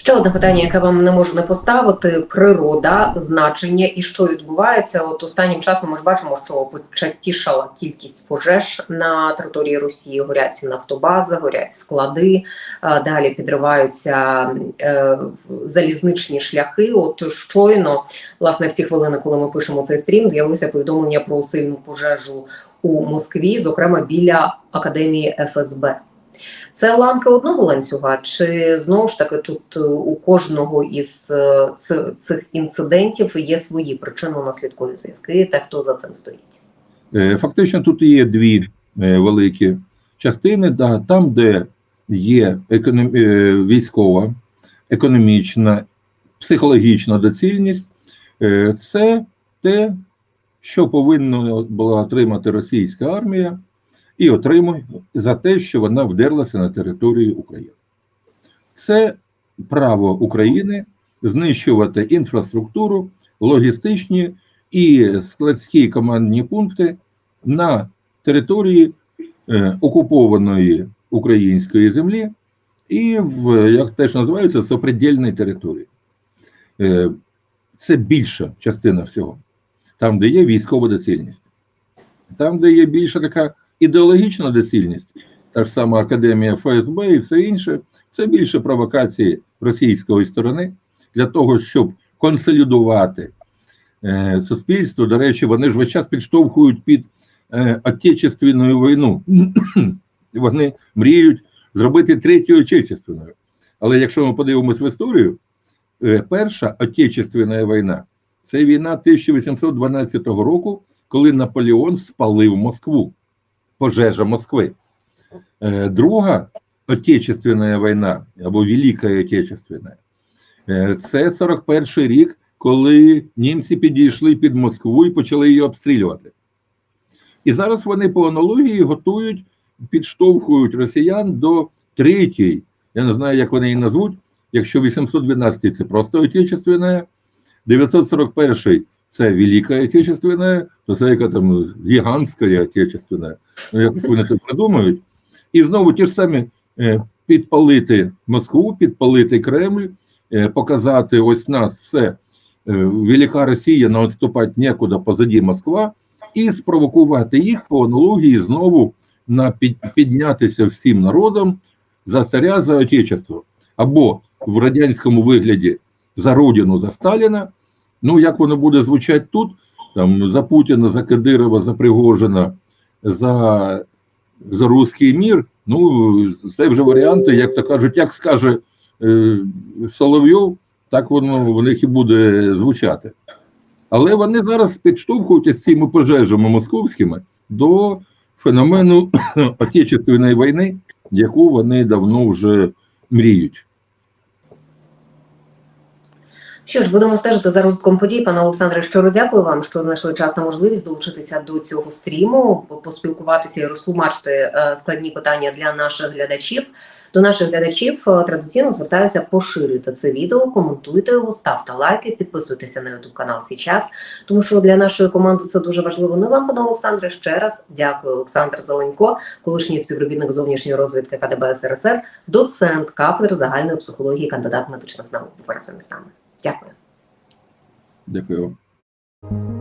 Ще одне питання, яке вам не можу не поставити: природа, значення і що відбувається. От останнім часом ми ж бачимо, що почастішала кількість пожеж на території Росії. Горять нафтобази, горять склади, е, далі підриваються е, залізничні шляхи. От щойно, власне, в ці хвилини, коли ми пишемо цей стрім, з'явилося повідомлення про сильну пожежу у Москві, зокрема біля академії ФСБ. Це ланка одного ланцюга, чи знову ж таки тут е, у кожного із е, цих інцидентів є свої причинно-наслідкові зв'язки, та хто за цим стоїть? Е, Фактично тут є дві великі частини. Да, там, де є економ... військова, економічна, психологічна доцільність, це те, що повинна була отримати російська армія, і отримує за те, що вона вдерлася на територію України. Це право України знищувати інфраструктуру, логістичні і складські командні пункти на території е, окупованої української землі і в як теж називається сопредельній території. Е, це більша частина всього, там, де є військова доцільність, там, де є більша така ідеологічна доцільність, та ж сама Академія ФСБ і все інше, це більше провокації російської сторони для того, щоб консолідувати е, суспільство. До речі, вони ж весь час підштовхують під е, отечественну війну. вони мріють зробити третю отечественною. Але якщо ми подивимось в історію, е, перша отечественна війна це війна 1812 року, коли Наполеон спалив Москву, пожежа Москви. Е, Друга отечественна війна або Велика Отечественна е, це 41 рік, коли німці підійшли під Москву і почали її обстрілювати. І зараз вони по аналогії готують, підштовхують росіян до третьої. Я не знаю, як вони її назвуть. Якщо 812 це просто Отечественна, 941 це Велика Отечественна, то це яка там гігантська Отечественна. Ну, якось вони тут придумають. І знову ті ж самі е, підпалити Москву, підпалити Кремль, е, показати ось нас все. е, Велика Росія, но відступати нікуди позаді Москва, і спровокувати їх по аналогії знову на піднятися всім народом за царя, за отечество. Або в радянському вигляді за родину, за Сталіна. Ну, як воно буде звучати тут, там за Путіна, за Кадирова, за Пригожина, за, за руський мір. Ну, це вже варіанти, як то кажуть, як скаже е, Соловйов, так воно в них і буде звучати. Але вони зараз підштовхують з цими пожежами московськими до феномену Отечественної війни, яку вони давно вже мріють. Що ж, будемо стежити за розвитком подій. Пане Олександре, щиро дякую вам, що знайшли час та можливість долучитися до цього стріму, поспілкуватися і розтлумачити е, складні питання для наших глядачів. До наших глядачів е, традиційно звертаюся поширюйте це відео, коментуйте його, ставте лайки, підписуйтеся на YouTube канал Січас, тому що для нашої команди це дуже важливо. Ну і вам, пане Олександре, ще раз дякую. Олександр Зеленько, колишній співробітник зовнішньої розвідки КДБ СРСР, доцент кафедри загальної психології, кандидат медичних наук. Був разом із нами. Дякую. Дякую вам.